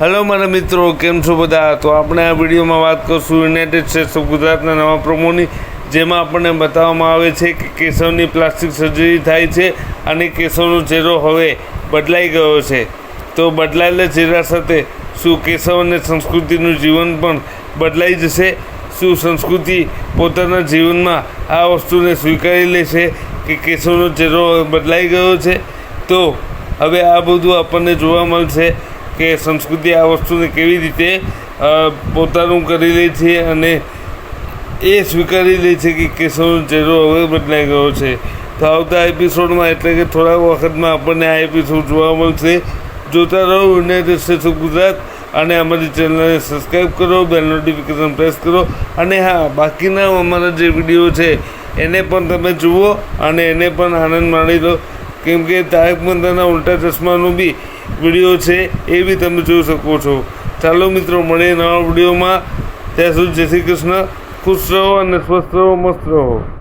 Hello મારા મિત્રો, કેમ છો બધા? તો આપણે આ વિડીયોમાં વાત કરશું યુનાઇટેડ સ્ટેટ્સ ઓફ ગુજરાતના નવા પ્રમોની જેમાં આપણને બતાવવામાં આવે છે કે કેશવની પ્લાસ્ટિક સર્જરી થાય છે અને કેશવનો ચહેરો હવે બદલાઈ ગયો છે. તો બદલાયેલા ચહેરા સાથે શું કેશવ અને સંસ્કૃતિનું જીવન પણ બદલાઈ જશે? શું સંસ્કૃતિ પોતાના જીવનમાં આ વસ્તુને સ્વીકારી લેશે કે કેશવનો ચહેરો બદલાઈ ગયો છે? તો હવે આ બધું આપણને જોવા મળશે. કે સંસ્કૃતિ આ વસ્તુને કેવી રીતે પોતાનું કરી લે છે અને એ સ્વીકારી લે છે કે કેશવનો ચહેરો હવે બદલાઈ ગયો છે. તો આવતા એપિસોડમાં એટલે કે થોડા વખતમાં આપણને આ એપિસોડ જોવા મળશે. જોતા રહો યુનાઇટેડ સ્ટેટ્સ ઓફ ગુજરાત અને અમારી ચેનલને સબસ્ક્રાઈબ કરો બેલ નોટિફિકેશન પ્રેસ કરો. અને હા, બાકીના અમારા જે વીડિયો છે, એને પણ તમે જુઓ અને એને પણ આનંદ માણી લો. કેમ કે તારક મહેતાના ઉલ્ટા ચશ્માનો બી વીડિયો છે, એ બી તમે જોઈ શકો છો. ચાલો મિત્રો, મળીએ નવા વિડીયોમાં ત્યાં સુધી જય શ્રી કૃષ્ણ. ખુશ રહો અને સ્વસ્થ રહો, મસ્ત રહો.